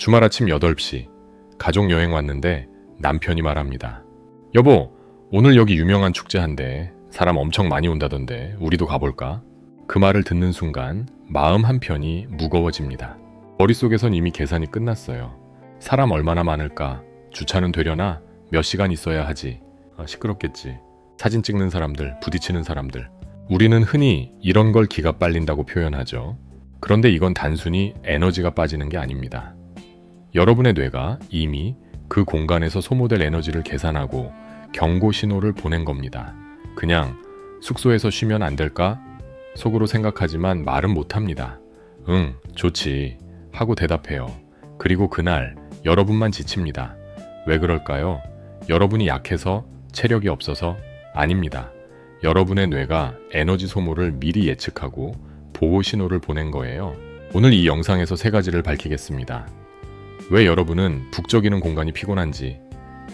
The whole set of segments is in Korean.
주말 아침 8시 가족 여행 왔는데 남편이 말합니다. 여보, 오늘 여기 유명한 축제 한대. 사람 엄청 많이 온다던데 우리도 가볼까? 그 말을 듣는 순간 마음 한편이 무거워집니다. 머릿속에선 이미 계산이 끝났어요. 사람 얼마나 많을까? 주차는 되려나? 몇 시간 있어야 하지? 아, 시끄럽겠지. 사진 찍는 사람들, 부딪히는 사람들. 우리는 흔히 이런 걸 기가 빨린다고 표현하죠. 그런데 이건 단순히 에너지가 빠지는 게 아닙니다. 여러분의 뇌가 이미 그 공간에서 소모될 에너지를 계산하고 경고 신호를 보낸 겁니다. 그냥 숙소에서 쉬면 안 될까? 속으로 생각하지만 말은 못 합니다. 응, 좋지. 하고 대답해요. 그리고 그날 여러분만 지칩니다. 왜 그럴까요? 여러분이 약해서 체력이 없어서 아닙니다. 여러분의 뇌가 에너지 소모를 미리 예측하고 보호 신호를 보낸 거예요. 오늘 이 영상에서 세 가지를 밝히겠습니다. 왜 여러분은 북적이는 공간이 피곤한지,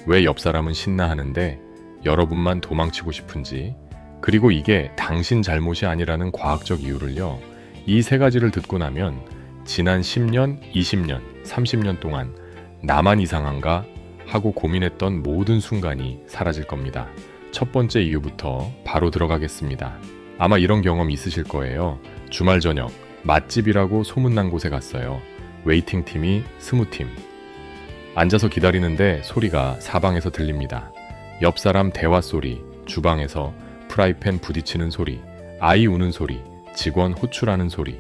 왜 옆 사람은 신나 하는데 여러분만 도망치고 싶은지, 그리고 이게 당신 잘못이 아니라는 과학적 이유를요. 이 세 가지를 듣고 나면 지난 10년, 20년, 30년 동안 나만 이상한가 하고 고민했던 모든 순간이 사라질 겁니다. 첫 번째 이유부터 바로 들어가겠습니다. 아마 이런 경험 있으실 거예요. 주말 저녁 맛집이라고 소문난 곳에 갔어요. 웨이팅 팀이 스무 팀. 앉아서 기다리는데 소리가 사방에서 들립니다. 옆 사람 대화 소리, 주방에서 프라이팬 부딪히는 소리, 아이 우는 소리, 직원 호출하는 소리.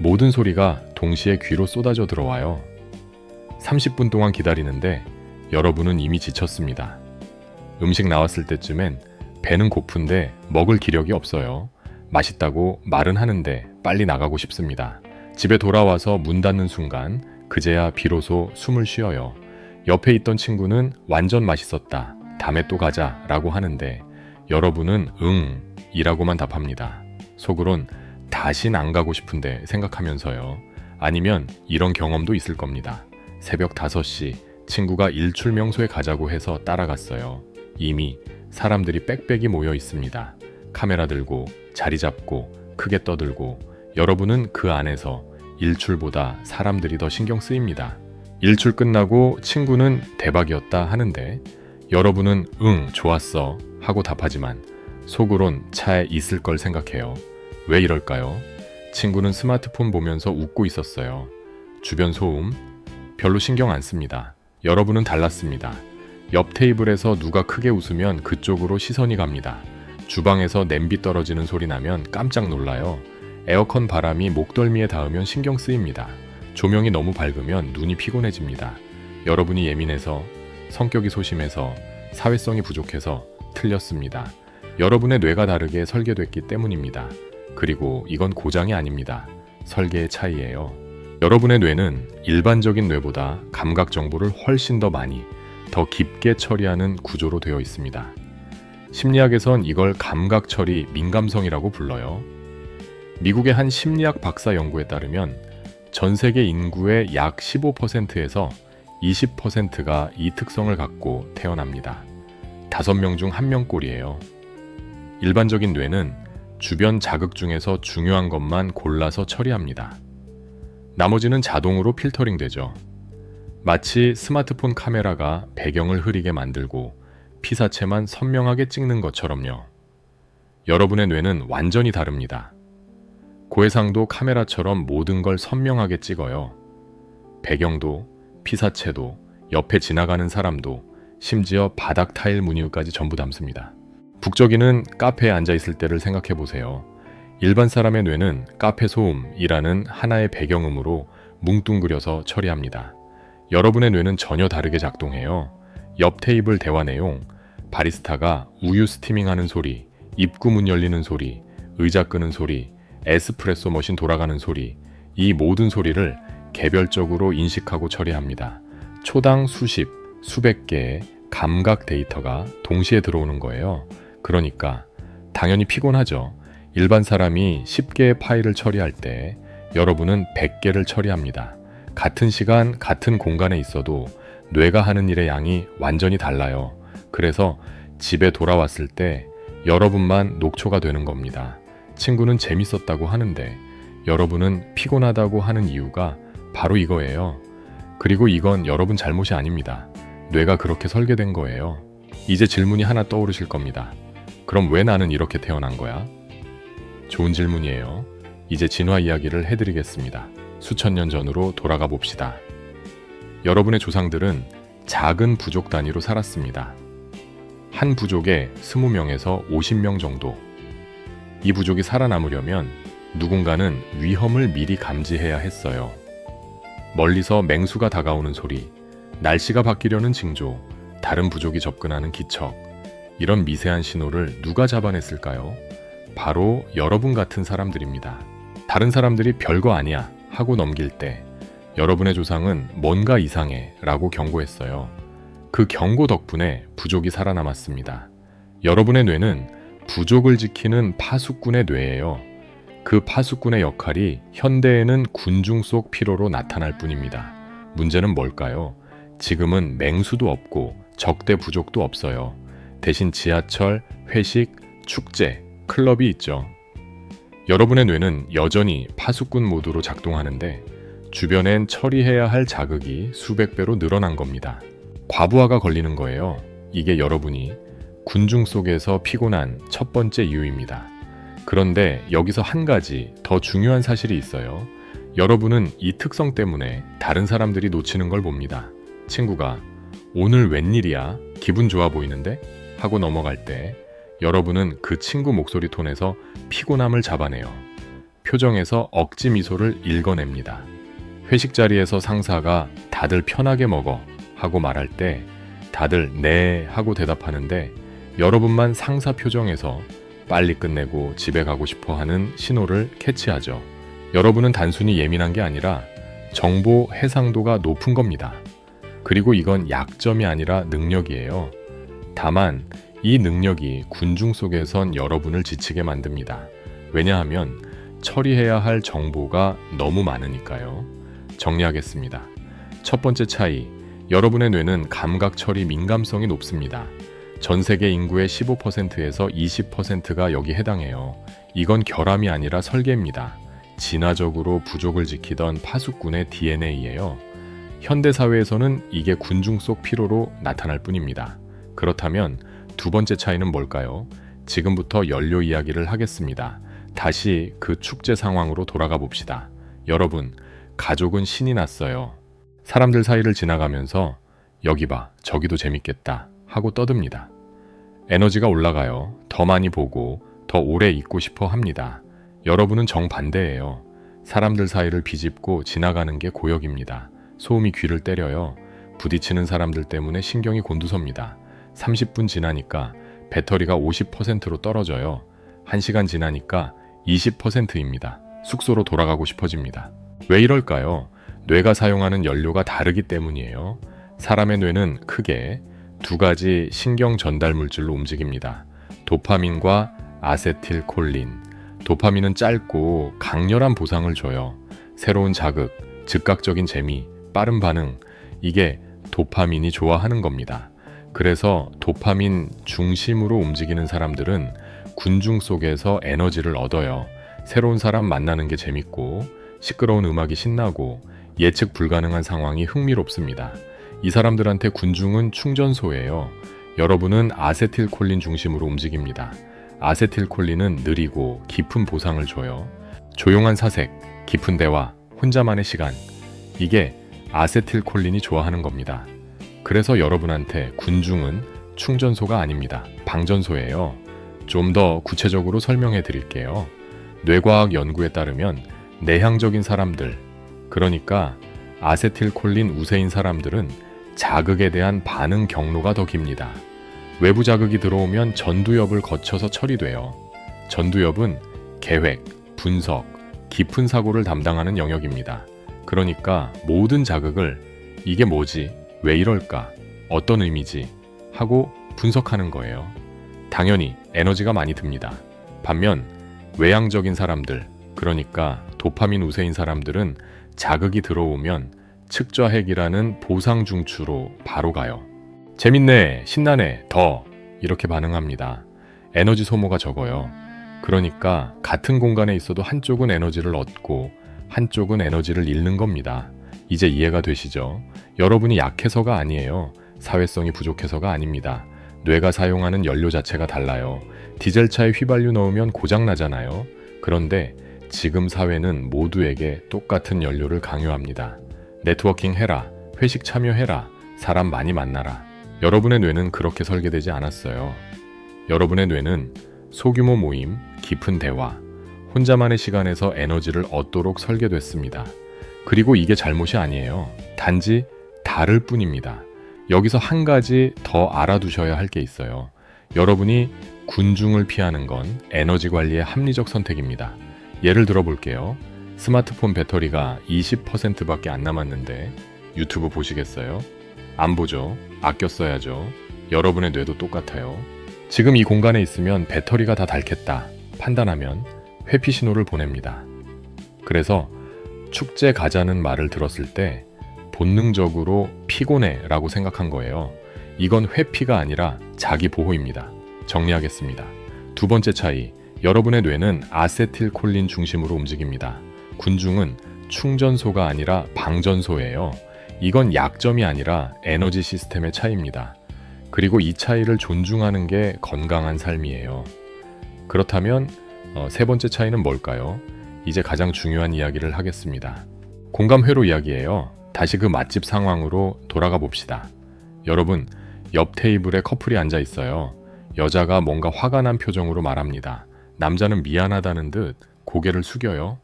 모든 소리가 동시에 귀로 쏟아져 들어와요. 30분 동안 기다리는데 여러분은 이미 지쳤습니다. 음식 나왔을 때쯤엔 배는 고픈데 먹을 기력이 없어요. 맛있다고 말은 하는데 빨리 나가고 싶습니다. 집에 돌아와서 문 닫는 순간 그제야 비로소 숨을 쉬어요. 옆에 있던 친구는 완전 맛있었다. 다음에 또 가자 라고 하는데 여러분은 응 이라고만 답합니다. 속으론 다신 안 가고 싶은데 생각하면서요. 아니면 이런 경험도 있을 겁니다. 새벽 5시 친구가 일출 명소에 가자고 해서 따라갔어요. 이미 사람들이 빽빽이 모여 있습니다. 카메라 들고 자리 잡고 크게 떠들고 여러분은 그 안에서 일출보다 사람들이 더 신경 쓰입니다. 일출 끝나고 친구는 대박이었다 하는데 여러분은 응, 좋았어 하고 답하지만 속으론 차에 있을 걸 생각해요. 왜 이럴까요? 친구는 스마트폰 보면서 웃고 있었어요. 주변 소음 별로 신경 안 씁니다. 여러분은 달랐습니다. 옆 테이블에서 누가 크게 웃으면 그쪽으로 시선이 갑니다. 주방에서 냄비 떨어지는 소리 나면 깜짝 놀라요. 에어컨 바람이 목덜미에 닿으면 신경 쓰입니다. 조명이 너무 밝으면 눈이 피곤해집니다. 여러분이 예민해서, 성격이 소심해서, 사회성이 부족해서 틀렸습니다. 여러분의 뇌가 다르게 설계됐기 때문입니다. 그리고 이건 고장이 아닙니다. 설계의 차이예요. 여러분의 뇌는 일반적인 뇌보다 감각 정보를 훨씬 더 많이, 더 깊게 처리하는 구조로 되어 있습니다. 심리학에선 이걸 감각 처리 민감성이라고 불러요. 미국의 한 심리학 박사 연구에 따르면 전 세계 인구의 약 15%에서 20%가 이 특성을 갖고 태어납니다. 5명 중 1명 꼴이에요. 일반적인 뇌는 주변 자극 중에서 중요한 것만 골라서 처리합니다. 나머지는 자동으로 필터링 되죠. 마치 스마트폰 카메라가 배경을 흐리게 만들고 피사체만 선명하게 찍는 것처럼요. 여러분의 뇌는 완전히 다릅니다. 고해상도 카메라처럼 모든 걸 선명하게 찍어요. 배경도, 피사체도, 옆에 지나가는 사람도, 심지어 바닥 타일 무늬까지 전부 담습니다. 북적이는 카페에 앉아 있을 때를 생각해 보세요. 일반 사람의 뇌는 카페 소음이라는 하나의 배경음으로 뭉뚱그려서 처리합니다. 여러분의 뇌는 전혀 다르게 작동해요. 옆 테이블 대화 내용, 바리스타가 우유 스티밍하는 소리, 입구 문 열리는 소리, 의자 끄는 소리, 에스프레소 머신 돌아가는 소리, 이 모든 소리를 개별적으로 인식하고 처리합니다. 초당 수십, 수백 개의 감각 데이터가 동시에 들어오는 거예요. 그러니까 당연히 피곤하죠. 일반 사람이 10개의 파일을 처리할 때 여러분은 100개를 처리합니다. 같은 시간, 같은 공간에 있어도 뇌가 하는 일의 양이 완전히 달라요. 그래서 집에 돌아왔을 때 여러분만 녹초가 되는 겁니다. 친구는 재밌었다고 하는데 여러분은 피곤하다고 하는 이유가 바로 이거예요. 그리고 이건 여러분 잘못이 아닙니다. 뇌가 그렇게 설계된 거예요. 이제 질문이 하나 떠오르실 겁니다. 그럼 왜 나는 이렇게 태어난 거야? 좋은 질문이에요. 이제 진화 이야기를 해드리겠습니다. 수천 년 전으로 돌아가 봅시다. 여러분의 조상들은 작은 부족 단위로 살았습니다. 한 부족에 20명에서 50명 정도. 이 부족이 살아남으려면 누군가는 위험을 미리 감지해야 했어요. 멀리서 맹수가 다가오는 소리, 날씨가 바뀌려는 징조, 다른 부족이 접근하는 기척, 이런 미세한 신호를 누가 잡아냈을까요? 바로 여러분 같은 사람들입니다. 다른 사람들이 별거 아니야 하고 넘길 때 여러분의 조상은 뭔가 이상해 라고 경고했어요. 그 경고 덕분에 부족이 살아남았습니다. 여러분의 뇌는 부족을 지키는 파수꾼의 뇌예요. 그 파수꾼의 역할이 현대에는 군중 속 피로로 나타날 뿐입니다. 문제는 뭘까요? 지금은 맹수도 없고 적대 부족도 없어요. 대신 지하철, 회식, 축제, 클럽이 있죠. 여러분의 뇌는 여전히 파수꾼 모드로 작동하는데 주변엔 처리해야 할 자극이 수백 배로 늘어난 겁니다. 과부하가 걸리는 거예요. 이게 여러분이 군중 속에서 피곤한 첫 번째 이유입니다. 그런데 여기서 한 가지 더 중요한 사실이 있어요. 여러분은 이 특성 때문에 다른 사람들이 놓치는 걸 봅니다. 친구가 오늘 웬일이야? 기분 좋아 보이는데? 하고 넘어갈 때 여러분은 그 친구 목소리 톤에서 피곤함을 잡아내요. 표정에서 억지 미소를 읽어냅니다. 회식 자리에서 상사가 다들 편하게 먹어 하고 말할 때 다들 네 하고 대답하는데 여러분만 상사 표정에서 빨리 끝내고 집에 가고 싶어 하는 신호를 캐치하죠. 여러분은 단순히 예민한 게 아니라 정보 해상도가 높은 겁니다. 그리고 이건 약점이 아니라 능력이에요. 다만 이 능력이 군중 속에선 여러분을 지치게 만듭니다. 왜냐하면 처리해야 할 정보가 너무 많으니까요. 정리하겠습니다. 첫 번째 차이, 여러분의 뇌는 감각 처리 민감성이 높습니다. 전 세계 인구의 15%에서 20%가 여기 해당해요. 이건 결함이 아니라 설계입니다. 진화적으로 부족을 지키던 파수꾼의 DNA예요. 현대 사회에서는 이게 군중 속 피로로 나타날 뿐입니다. 그렇다면 두 번째 차이는 뭘까요? 지금부터 연료 이야기를 하겠습니다. 다시 그 축제 상황으로 돌아가 봅시다. 여러분, 가족은 신이 났어요. 사람들 사이를 지나가면서 여기 봐, 저기도 재밌겠다 하고 떠듭니다. 에너지가 올라가요. 더 많이 보고 더 오래 있고 싶어 합니다. 여러분은 정반대예요. 사람들 사이를 비집고 지나가는 게 고역입니다. 소음이 귀를 때려요. 부딪히는 사람들 때문에 신경이 곤두섭니다. 30분 지나니까 배터리가 50%로 떨어져요. 1시간 지나니까 20%입니다. 숙소로 돌아가고 싶어집니다. 왜 이럴까요? 뇌가 사용하는 연료가 다르기 때문이에요. 사람의 뇌는 크게 두 가지 신경 전달 물질로 움직입니다. 도파민과 아세틸콜린. 도파민은 짧고 강렬한 보상을 줘요. 새로운 자극, 즉각적인 재미, 빠른 반응. 이게 도파민이 좋아하는 겁니다. 그래서 도파민 중심으로 움직이는 사람들은 군중 속에서 에너지를 얻어요. 새로운 사람 만나는 게 재밌고, 시끄러운 음악이 신나고, 예측 불가능한 상황이 흥미롭습니다. 이 사람들한테 군중은 충전소예요. 여러분은 아세틸콜린 중심으로 움직입니다. 아세틸콜린은 느리고 깊은 보상을 줘요. 조용한 사색, 깊은 대화, 혼자만의 시간. 이게 아세틸콜린이 좋아하는 겁니다. 그래서 여러분한테 군중은 충전소가 아닙니다. 방전소예요. 좀 더 구체적으로 설명해 드릴게요. 뇌과학 연구에 따르면 내향적인 사람들, 그러니까 아세틸콜린 우세인 사람들은 자극에 대한 반응 경로가 더 깁니다. 외부 자극이 들어오면 전두엽을 거쳐서 처리돼요. 전두엽은 계획, 분석, 깊은 사고를 담당하는 영역입니다. 그러니까 모든 자극을 이게 뭐지? 왜 이럴까? 어떤 의미지? 하고 분석하는 거예요. 당연히 에너지가 많이 듭니다. 반면 외향적인 사람들, 그러니까 도파민 우세인 사람들은 자극이 들어오면 측좌핵이라는 보상 중추로 바로 가요. 재밌네, 신나네, 더 이렇게 반응합니다. 에너지 소모가 적어요. 그러니까 같은 공간에 있어도 한쪽은 에너지를 얻고 한쪽은 에너지를 잃는 겁니다. 이제 이해가 되시죠? 여러분이 약해서가 아니에요. 사회성이 부족해서가 아닙니다. 뇌가 사용하는 연료 자체가 달라요. 디젤차에 휘발유 넣으면 고장 나잖아요. 그런데 지금 사회는 모두에게 똑같은 연료를 강요합니다. 네트워킹 해라. 회식 참여해라. 사람 많이 만나라. 여러분의 뇌는 그렇게 설계되지 않았어요. 여러분의 뇌는 소규모 모임, 깊은 대화, 혼자만의 시간에서 에너지를 얻도록 설계됐습니다. 그리고 이게 잘못이 아니에요. 단지 다를 뿐입니다. 여기서 한 가지 더 알아두셔야 할 게 있어요. 여러분이 군중을 피하는 건 에너지 관리의 합리적 선택입니다. 예를 들어 볼게요. 스마트폰 배터리가 20%밖에 안 남았는데 유튜브 보시겠어요? 안 보죠. 아껴 써야죠. 여러분의 뇌도 똑같아요. 지금 이 공간에 있으면 배터리가 다 닳겠다 판단하면 회피 신호를 보냅니다. 그래서 축제 가자는 말을 들었을 때 본능적으로 피곤해 라고 생각한 거예요. 이건 회피가 아니라 자기 보호입니다. 정리하겠습니다. 두 번째 차이, 여러분의 뇌는 아세틸콜린 중심으로 움직입니다. 군중은 충전소가 아니라 방전소예요. 이건 약점이 아니라 에너지 시스템의 차이입니다. 그리고 이 차이를 존중하는 게 건강한 삶이에요. 그렇다면 어, 세 번째 차이는 뭘까요? 이제 가장 중요한 이야기를 하겠습니다. 공감회로 이야기예요. 다시 그 맛집 상황으로 돌아가 봅시다. 여러분, 옆 테이블에 커플이 앉아 있어요. 여자가 뭔가 화가 난 표정으로 말합니다. 남자는 미안하다는 듯 고개를 숙여요.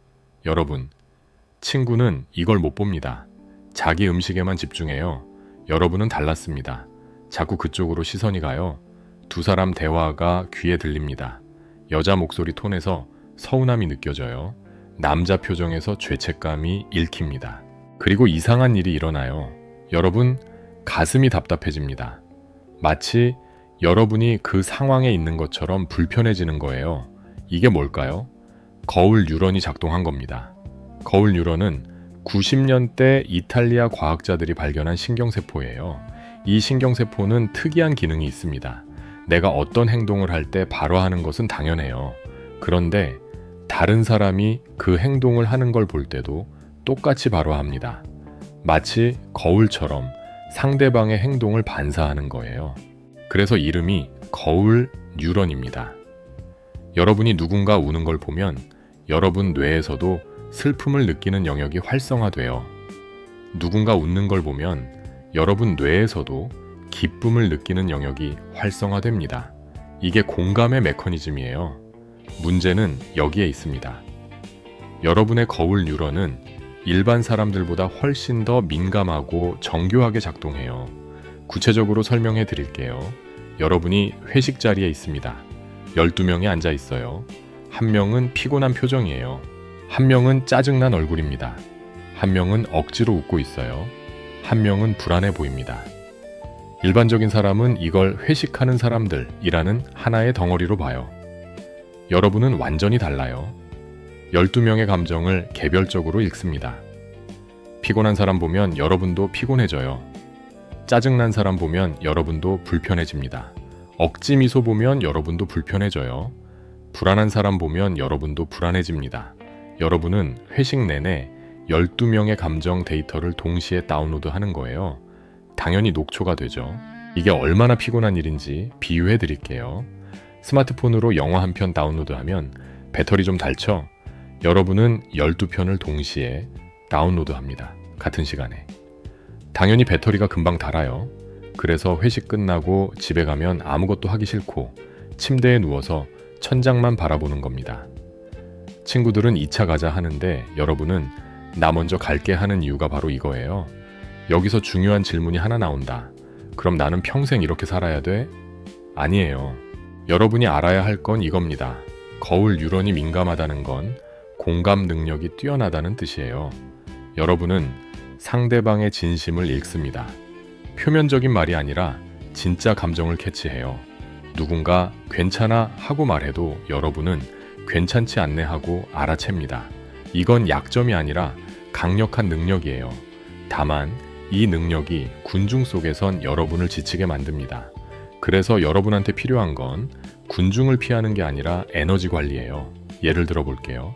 여러분, 친구는 이걸 못 봅니다. 자기 음식에만 집중해요. 여러분은 달랐습니다. 자꾸 그쪽으로 시선이 가요. 두 사람 대화가 귀에 들립니다. 여자 목소리 톤에서 서운함이 느껴져요. 남자 표정에서 죄책감이 읽힙니다. 그리고 이상한 일이 일어나요. 여러분, 가슴이 답답해집니다. 마치 여러분이 그 상황에 있는 것처럼 불편해지는 거예요. 이게 뭘까요? 거울 뉴런이 작동한 겁니다. 거울 뉴런은 90년대 이탈리아 과학자들이 발견한 신경세포예요. 이 신경세포는 특이한 기능이 있습니다. 내가 어떤 행동을 할 때 바로 하는 것은 당연해요. 그런데 다른 사람이 그 행동을 하는 걸 볼 때도 똑같이 바로 합니다. 마치 거울처럼 상대방의 행동을 반사하는 거예요. 그래서 이름이 거울 뉴런입니다. 여러분이 누군가 우는 걸 보면 여러분 뇌에서도 슬픔을 느끼는 영역이 활성화돼요. 누군가 웃는 걸 보면 여러분 뇌에서도 기쁨을 느끼는 영역이 활성화됩니다. 이게 공감의 메커니즘이에요. 문제는 여기에 있습니다. 여러분의 거울 뉴런은 일반 사람들보다 훨씬 더 민감하고 정교하게 작동해요. 구체적으로 설명해 드릴게요. 여러분이 회식 자리에 있습니다. 12명이 앉아 있어요. 한 명은 피곤한 표정이에요. 한 명은 짜증난 얼굴입니다. 한 명은 억지로 웃고 있어요. 한 명은 불안해 보입니다. 일반적인 사람은 이걸 회식하는 사람들이라는 하나의 덩어리로 봐요. 여러분은 완전히 달라요. 12명의 감정을 개별적으로 읽습니다. 피곤한 사람 보면 여러분도 피곤해져요. 짜증난 사람 보면 여러분도 불편해집니다. 억지 미소 보면 여러분도 불편해져요. 불안한 사람 보면 여러분도 불안해집니다. 여러분은 회식 내내 12명의 감정 데이터를 동시에 다운로드 하는 거예요. 당연히 녹초가 되죠. 이게 얼마나 피곤한 일인지 비유해 드릴게요. 스마트폰으로 영화 한 편 다운로드하면 배터리 좀 닳죠? 여러분은 12편을 동시에 다운로드 합니다. 같은 시간에. 당연히 배터리가 금방 닳아요. 그래서 회식 끝나고 집에 가면 아무것도 하기 싫고 침대에 누워서 천장만 바라보는 겁니다. 친구들은 2차 가자 하는데 여러분은 나 먼저 갈게 하는 이유가 바로 이거예요. 여기서 중요한 질문이 하나 나온다. 그럼 나는 평생 이렇게 살아야 돼? 아니에요. 여러분이 알아야 할 건 이겁니다. 거울 뉴런이 민감하다는 건 공감 능력이 뛰어나다는 뜻이에요. 여러분은 상대방의 진심을 읽습니다. 표면적인 말이 아니라 진짜 감정을 캐치해요. 누군가 괜찮아 하고 말해도 여러분은 괜찮지 않네 하고 알아챕니다. 이건 약점이 아니라 강력한 능력이에요. 다만 이 능력이 군중 속에선 여러분을 지치게 만듭니다. 그래서 여러분한테 필요한 건 군중을 피하는 게 아니라 에너지 관리예요. 예를 들어 볼게요.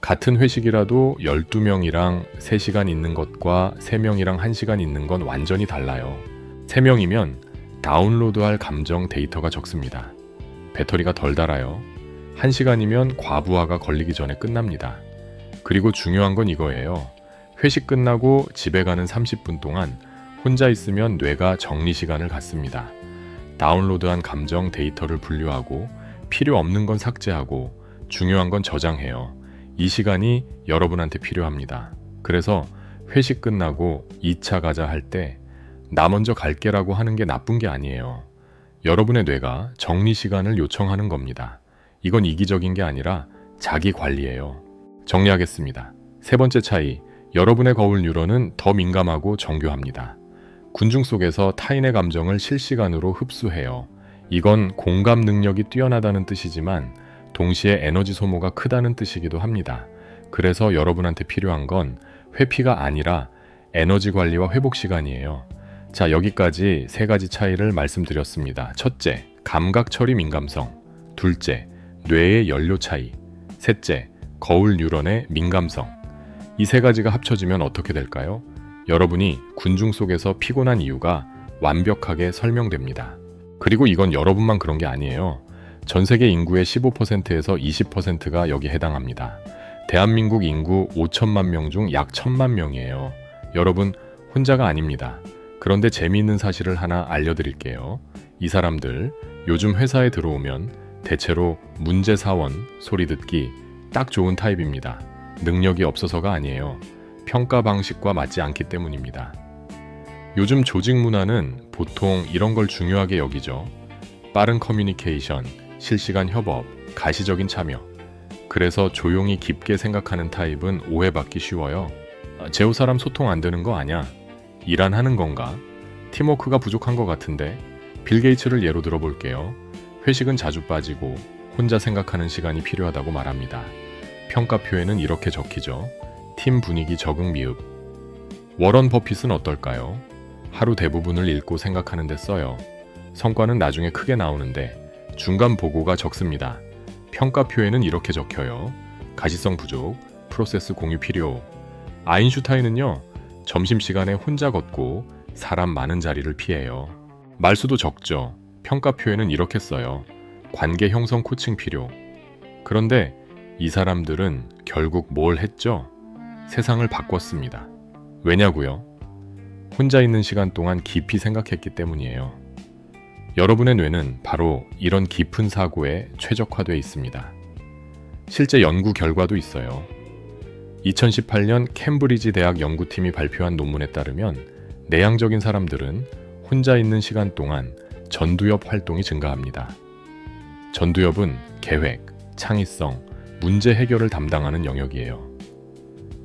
같은 회식이라도 12명이랑 3시간 있는 것과 3명이랑 1시간 있는 건 완전히 달라요. 3명이면 다운로드할 감정 데이터가 적습니다. 배터리가 덜 달아요. 1시간이면 과부하가 걸리기 전에 끝납니다. 그리고 중요한 건 이거예요. 회식 끝나고 집에 가는 30분 동안 혼자 있으면 뇌가 정리 시간을 갖습니다. 다운로드한 감정 데이터를 분류하고 필요 없는 건 삭제하고 중요한 건 저장해요. 이 시간이 여러분한테 필요합니다. 그래서 회식 끝나고 2차 가자 할 때 나 먼저 갈게라고 하는 게 나쁜 게 아니에요. 여러분의 뇌가 정리 시간을 요청하는 겁니다. 이건 이기적인 게 아니라 자기 관리예요. 정리하겠습니다. 세 번째 차이, 여러분의 거울 뉴런은 더 민감하고 정교합니다. 군중 속에서 타인의 감정을 실시간으로 흡수해요. 이건 공감 능력이 뛰어나다는 뜻이지만 동시에 에너지 소모가 크다는 뜻이기도 합니다. 그래서 여러분한테 필요한 건 회피가 아니라 에너지 관리와 회복 시간이에요. 자, 여기까지 세 가지 차이를 말씀드렸습니다. 첫째, 감각 처리 민감성. 둘째, 뇌의 연료 차이. 셋째, 거울 뉴런의 민감성. 이 세 가지가 합쳐지면 어떻게 될까요? 여러분이 군중 속에서 피곤한 이유가 완벽하게 설명됩니다. 그리고 이건 여러분만 그런 게 아니에요. 전 세계 인구의 15%에서 20%가 여기 해당합니다. 대한민국 인구 5천만 명 중 약 1천만 명이에요. 여러분, 혼자가 아닙니다. 그런데 재미있는 사실을 하나 알려드릴게요. 이 사람들 요즘 회사에 들어오면 대체로 문제 사원 소리 듣기 딱 좋은 타입입니다. 능력이 없어서가 아니에요. 평가 방식과 맞지 않기 때문입니다. 요즘 조직 문화는 보통 이런 걸 중요하게 여기죠. 빠른 커뮤니케이션, 실시간 협업, 가시적인 참여. 그래서 조용히 깊게 생각하는 타입은 오해받기 쉬워요. 아, 제호 사람 소통 안 되는 거 아냐? 일안 하는 건가? 팀워크가 부족한 것 같은데? 빌 게이츠를 예로 들어볼게요. 회식은 자주 빠지고 혼자 생각하는 시간이 필요하다고 말합니다. 평가표에는 이렇게 적히죠. 팀 분위기 적응 미흡. 워런 버핏은 어떨까요? 하루 대부분을 읽고 생각하는 데 써요. 성과는 나중에 크게 나오는데 중간 보고가 적습니다. 평가표에는 이렇게 적혀요. 가시성 부족, 프로세스 공유 필요. 아인슈타인은요, 점심시간에 혼자 걷고 사람 많은 자리를 피해요. 말수도 적죠. 평가표에는 이렇게 써요. 관계 형성 코칭 필요. 그런데 이 사람들은 결국 뭘 했죠? 세상을 바꿨습니다. 왜냐고요? 혼자 있는 시간 동안 깊이 생각했기 때문이에요. 여러분의 뇌는 바로 이런 깊은 사고에 최적화되어 있습니다. 실제 연구 결과도 있어요. 2018년 캠브리지 대학 연구팀이 발표한 논문에 따르면 내향적인 사람들은 혼자 있는 시간 동안 전두엽 활동이 증가합니다. 전두엽은 계획, 창의성, 문제 해결을 담당하는 영역이에요.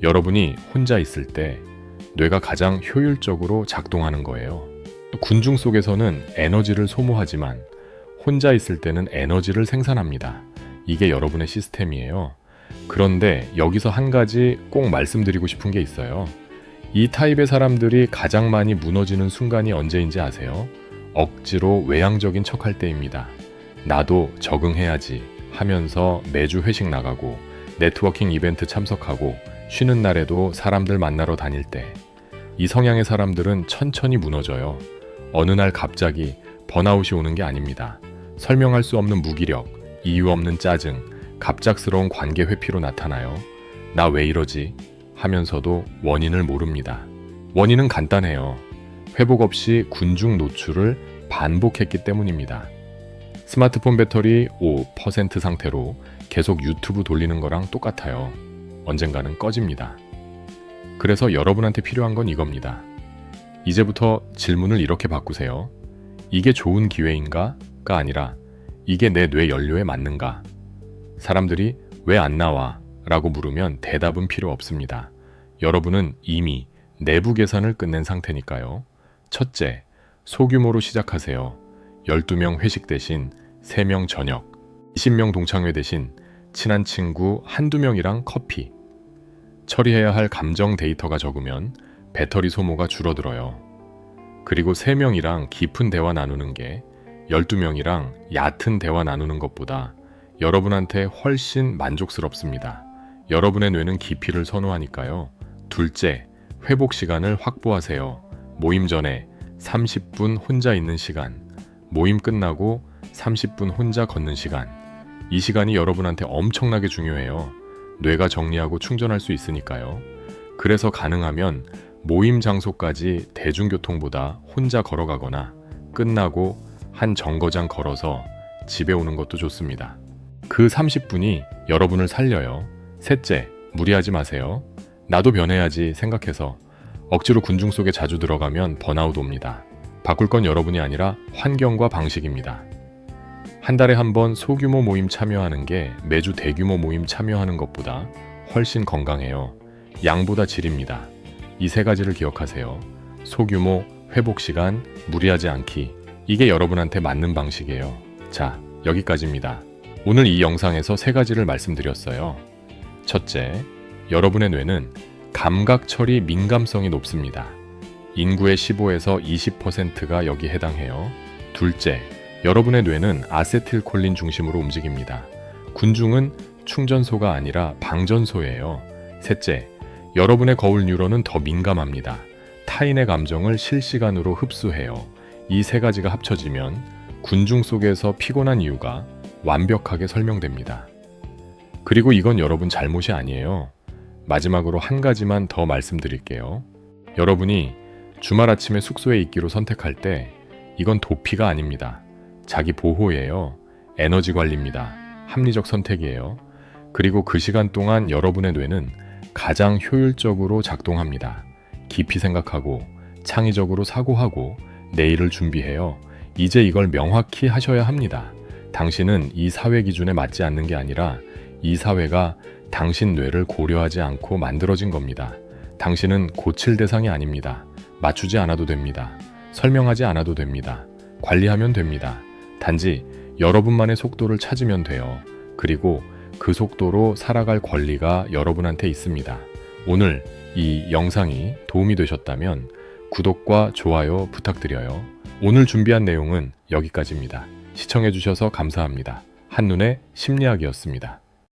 여러분이 혼자 있을 때 뇌가 가장 효율적으로 작동하는 거예요. 군중 속에서는 에너지를 소모하지만 혼자 있을 때는 에너지를 생산합니다. 이게 여러분의 시스템이에요. 그런데 여기서 한 가지 꼭 말씀드리고 싶은 게 있어요. 이 타입의 사람들이 가장 많이 무너지는 순간이 언제인지 아세요? 억지로 외향적인 척할 때입니다. 나도 적응해야지 하면서 매주 회식 나가고 네트워킹 이벤트 참석하고 쉬는 날에도 사람들 만나러 다닐 때 이 성향의 사람들은 천천히 무너져요. 어느 날 갑자기 번아웃이 오는 게 아닙니다. 설명할 수 없는 무기력, 이유 없는 짜증, 갑작스러운 관계 회피로 나타나요. 나 왜 이러지? 하면서도 원인을 모릅니다. 원인은 간단해요. 회복 없이 군중 노출을 반복했기 때문입니다. 스마트폰 배터리 5% 상태로 계속 유튜브 돌리는 거랑 똑같아요. 언젠가는 꺼집니다. 그래서 여러분한테 필요한 건 이겁니다. 이제부터 질문을 이렇게 바꾸세요. 이게 좋은 기회인가?가 아니라 이게 내 뇌 연료에 맞는가? 사람들이 왜 안 나와? 라고 물으면 대답은 필요 없습니다. 여러분은 이미 내부 계산을 끝낸 상태니까요. 첫째, 소규모로 시작하세요. 12명 회식 대신 3명 저녁, 20명 동창회 대신 친한 친구 한두 명이랑 커피. 처리해야 할 감정 데이터가 적으면 배터리 소모가 줄어들어요. 그리고 3명이랑 깊은 대화 나누는 게 12명이랑 얕은 대화 나누는 것보다 여러분한테 훨씬 만족스럽습니다. 여러분의 뇌는 깊이를 선호하니까요. 둘째, 회복 시간을 확보하세요. 모임 전에 30분 혼자 있는 시간, 모임 끝나고 30분 혼자 걷는 시간. 이 시간이 여러분한테 엄청나게 중요해요. 뇌가 정리하고 충전할 수 있으니까요. 그래서 가능하면 모임 장소까지 대중교통보다 혼자 걸어가거나 끝나고 한 정거장 걸어서 집에 오는 것도 좋습니다. 그 30분이 여러분을 살려요. 셋째, 무리하지 마세요. 나도 변해야지 생각해서 억지로 군중 속에 자주 들어가면 번아웃 옵니다. 바꿀 건 여러분이 아니라 환경과 방식입니다. 한 달에 한 번 소규모 모임 참여하는 게 매주 대규모 모임 참여하는 것보다 훨씬 건강해요. 양보다 질입니다. 이 세 가지를 기억하세요. 소규모, 회복 시간, 무리하지 않기. 이게 여러분한테 맞는 방식이에요. 자, 여기까지입니다. 오늘 이 영상에서 세 가지를 말씀드렸어요. 첫째, 여러분의 뇌는 감각 처리 민감성이 높습니다. 인구의 15에서 20%가 여기 해당해요. 둘째, 여러분의 뇌는 아세틸콜린 중심으로 움직입니다. 군중은 충전소가 아니라 방전소예요. 셋째, 여러분의 거울 뉴런은 더 민감합니다. 타인의 감정을 실시간으로 흡수해요. 이 세 가지가 합쳐지면 군중 속에서 피곤한 이유가 완벽하게 설명됩니다. 그리고 이건 여러분 잘못이 아니에요. 마지막으로 한 가지만 더 말씀드릴게요. 여러분이 주말 아침에 숙소에 있기로 선택할 때 이건 도피가 아닙니다. 자기 보호예요. 에너지 관리입니다. 합리적 선택이에요. 그리고 그 시간 동안 여러분의 뇌는 가장 효율적으로 작동합니다. 깊이 생각하고 창의적으로 사고하고 내일을 준비해요. 이제 이걸 명확히 하셔야 합니다. 당신은 이 사회 기준에 맞지 않는 게 아니라 이 사회가 당신 뇌를 고려하지 않고 만들어진 겁니다. 당신은 고칠 대상이 아닙니다. 맞추지 않아도 됩니다. 설명하지 않아도 됩니다. 관리하면 됩니다. 단지 여러분만의 속도를 찾으면 돼요. 그리고 그 속도로 살아갈 권리가 여러분한테 있습니다. 오늘 이 영상이 도움이 되셨다면 구독과 좋아요 부탁드려요. 오늘 준비한 내용은 여기까지입니다. 시청해주셔서 감사합니다. 한눈의 심리학이었습니다.